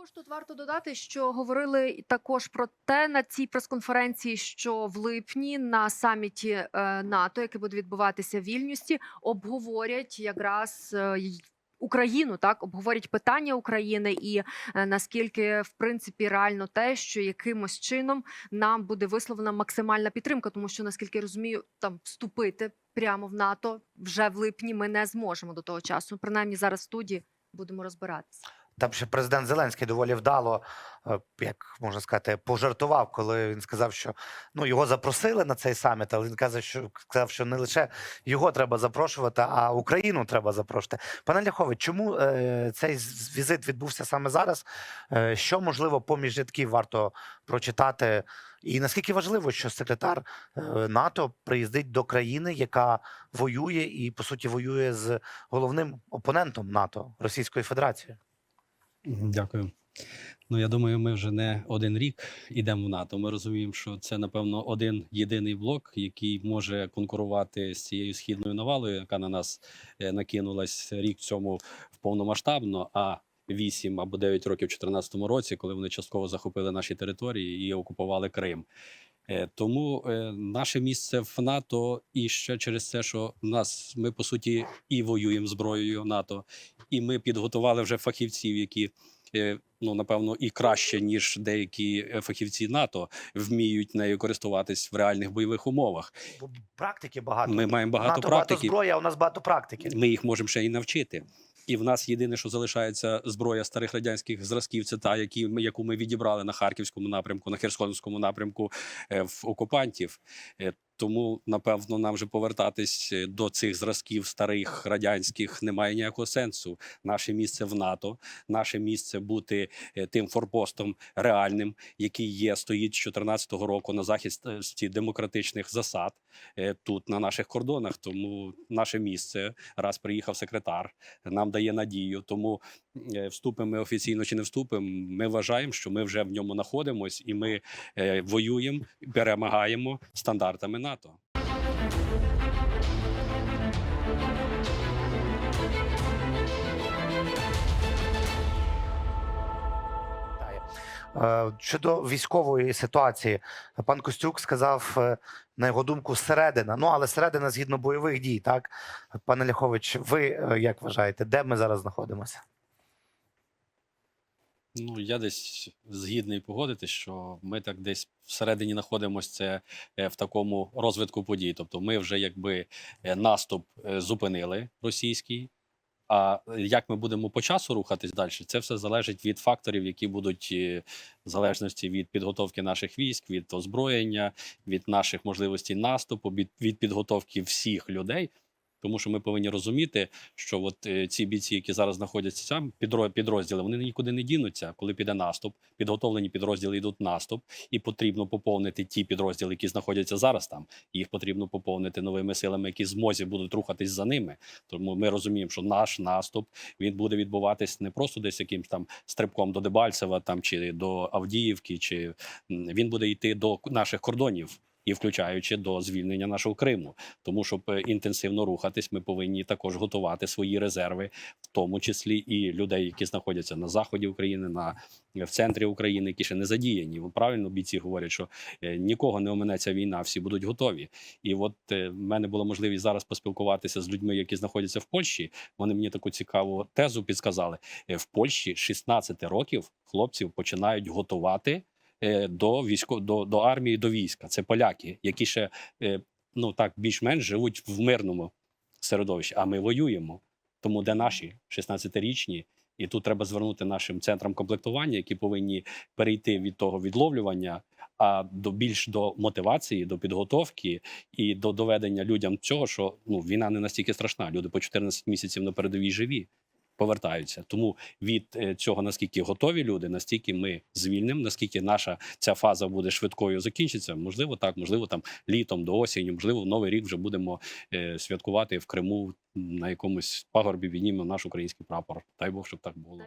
Також тут варто додати, що говорили також про те на цій прес-конференції, що в липні на саміті е, НАТО, який буде відбуватися в Вільнюсі, обговорять якраз е, Україну, так обговорять питання України і е, наскільки в принципі реально те, що якимось чином нам буде висловлена максимальна підтримка, тому що наскільки я розумію, там вступити прямо в НАТО вже в липні ми не зможемо до того часу. Принаймні зараз в студії будемо розбиратися. Там ще президент Зеленський доволі вдало, е, як можна сказати, пожартував, коли він сказав, що ну його запросили на цей саміт, але він казав, що сказав, що не лише його треба запрошувати, а Україну треба запрошувати. Пане Ляхове, чому е, цей візит відбувся саме зараз? Е, що можливо поміж рядків варто прочитати? І наскільки важливо, що секретар е, НАТО приїздить до країни, яка воює і по суті воює з головним опонентом НАТО Російської Федерації? Дякую. Ну, я думаю, ми вже не один рік йдемо в НАТО. Ми розуміємо, що це, напевно, один єдиний блок, який може конкурувати з цією східною навалою, яка на нас е, накинулась рік цьому повномасштабно, а 8 або 9 років в 2014 році, коли вони частково захопили наші території і окупували Крим. Е, Тому е, наше місце в НАТО і ще через те, що нас ми по суті і воюємо зброєю НАТО, і ми підготували вже фахівців, які е, ну напевно і краще ніж деякі фахівці НАТО вміють нею користуватись в реальних бойових умовах. Бо практики багато. Ми маємо багато НАТО багато практики. зброї, а у нас багато практики. Ми їх можемо ще й навчити. І в нас єдине, що залишається зброя старих радянських зразків, це та, які ми, яку ми відібрали на харківському напрямку, на Херсонському напрямку е, в окупантів. Тому, напевно, нам вже повертатись е, до цих зразків старих радянських немає ніякого сенсу. Наше місце в НАТО, наше місце бути е, тим форпостом реальним, який є, стоїть з 2014 року на захисті демократичних засад е, тут на наших кордонах. Тому наше місце, раз приїхав секретар, нам дає надію. Тому вступимо ми офіційно чи не вступимо. Ми вважаємо, що ми вже в ньому знаходимось, і ми воюємо, перемагаємо стандартами НАТО. Е, Щодо військової ситуації, пан Костюк сказав, е, на його думку, середина. Ну, але середина згідно бойових дій, так? Пане Ляхович, ви е, як вважаєте, де ми зараз знаходимося? Ну, я десь згідний погодитись, що ми так десь всередині знаходимося е, в такому розвитку подій. Тобто, ми вже якби е, наступ е, зупинили російський. А як ми будемо по часу рухатись далі, це все залежить від факторів, які будуть в залежності від підготовки наших військ, від озброєння, від наших можливостей наступу, від підготовки всіх людей. Тому що ми повинні розуміти, що от е, ці бійці, які зараз знаходяться там, підрозділи, вони нікуди не дінуться. Коли піде наступ, підготовлені підрозділи йдуть наступ, і потрібно поповнити ті підрозділи, які знаходяться зараз там. Їх потрібно поповнити новими силами, які змозі будуть рухатись за ними. Тому ми розуміємо, що наш наступ він буде відбуватись не просто десь якимсь там стрибком до Дебальцева, там чи до Авдіївки, чи він буде йти до наших кордонів. І включаючи до звільнення нашого Криму, тому щоб е, інтенсивно рухатись, ми повинні також готувати свої резерви, в тому числі і людей, які знаходяться на заході України, на в центрі України, які ще не задіяні. Ви правильно бійці говорять, що е, нікого не оминеться війна, всі будуть готові. І от е, в мене була можливість зараз поспілкуватися з людьми, які знаходяться в Польщі. Вони мені таку цікаву тезу підсказали. Е, В Польщі 16 років хлопців починають готувати е, до військо до, до армії, до війська. Це поляки, які ще е, ну так більш-менш живуть в мирному середовищі. А ми воюємо. Тому де наші 16-річні, і тут треба звернути нашим центрам комплектування, які повинні перейти від того відловлювання, а до більш до мотивації, до підготовки і до доведення людям цього, що ну війна не настільки страшна. Люди по 14 місяців на передовій живі. Повертаються, тому від е, цього наскільки готові люди, настільки ми звільнимо, наскільки наша ця фаза буде швидкою закінчиться. Можливо, так, можливо, там літом до осені, можливо, в новий рік вже будемо е, святкувати в Криму на якомусь пагорбі віднімемо наш український прапор. Дай Бог, щоб так було.